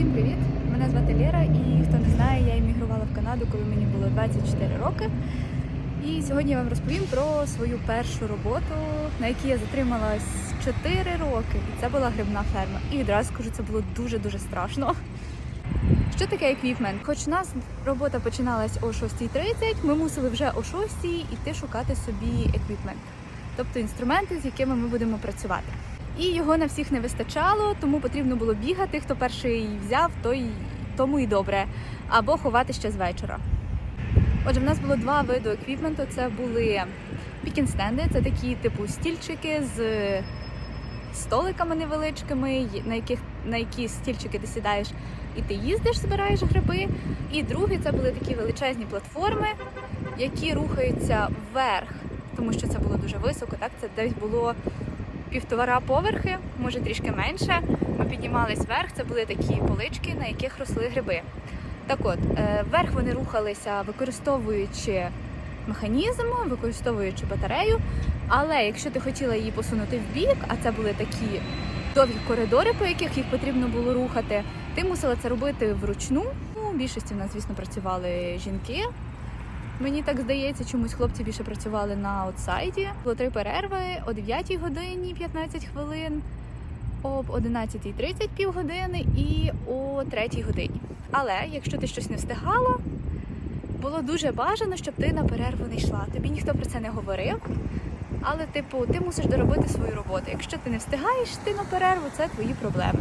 Всім привіт! Мене звати Лєра, і хто не знає, я іммігрувала в Канаду, коли мені було 24 роки. І сьогодні я вам розповім про свою першу роботу, на якій я затрималась 4 роки. І це була грибна ферма. І відразу скажу, це було дуже-дуже страшно. Що таке еквіпмент? Хоч у нас робота починалась о 6.30, ми мусили вже о 6 йти шукати собі еквіпмент, тобто інструменти, з якими ми будемо працювати. І його на всіх не вистачало, тому потрібно було бігати. Хто перший взяв, той тому і добре, або ховати ще з вечора. Отже, в нас було два види еквіпменту. Це були пікінстенди, це такі типу стільчики з столиками невеличкими, на яких на які стільчики ти сідаєш і ти їздиш, збираєш гриби. І другі це були такі величезні платформи, які рухаються вверх, тому що це було дуже високо. Так, це десь було півтора поверхи, може трішки менше. Ми піднімались вверх. Це були такі полички, на яких росли гриби. Так от, е, вверх вони рухалися, використовуючи механізм, використовуючи батарею. Але якщо ти хотіла її посунути в бік, а це були такі довгі коридори, по яких їх потрібно було рухати, ти мусила це робити вручну. Ну, більшості в нас, звісно, працювали жінки. Мені так здається, чомусь хлопці більше працювали на аутсайді. Було три перерви о 9 годині 15 хвилин, об 11.30 півгодини і о 3 годині. Але якщо ти щось не встигала, було дуже бажано, щоб ти на перерву не йшла. Тобі ніхто про це не говорив. Але, типу, ти мусиш доробити свою роботу. Якщо ти не встигаєш ти на перерву, це твої проблеми.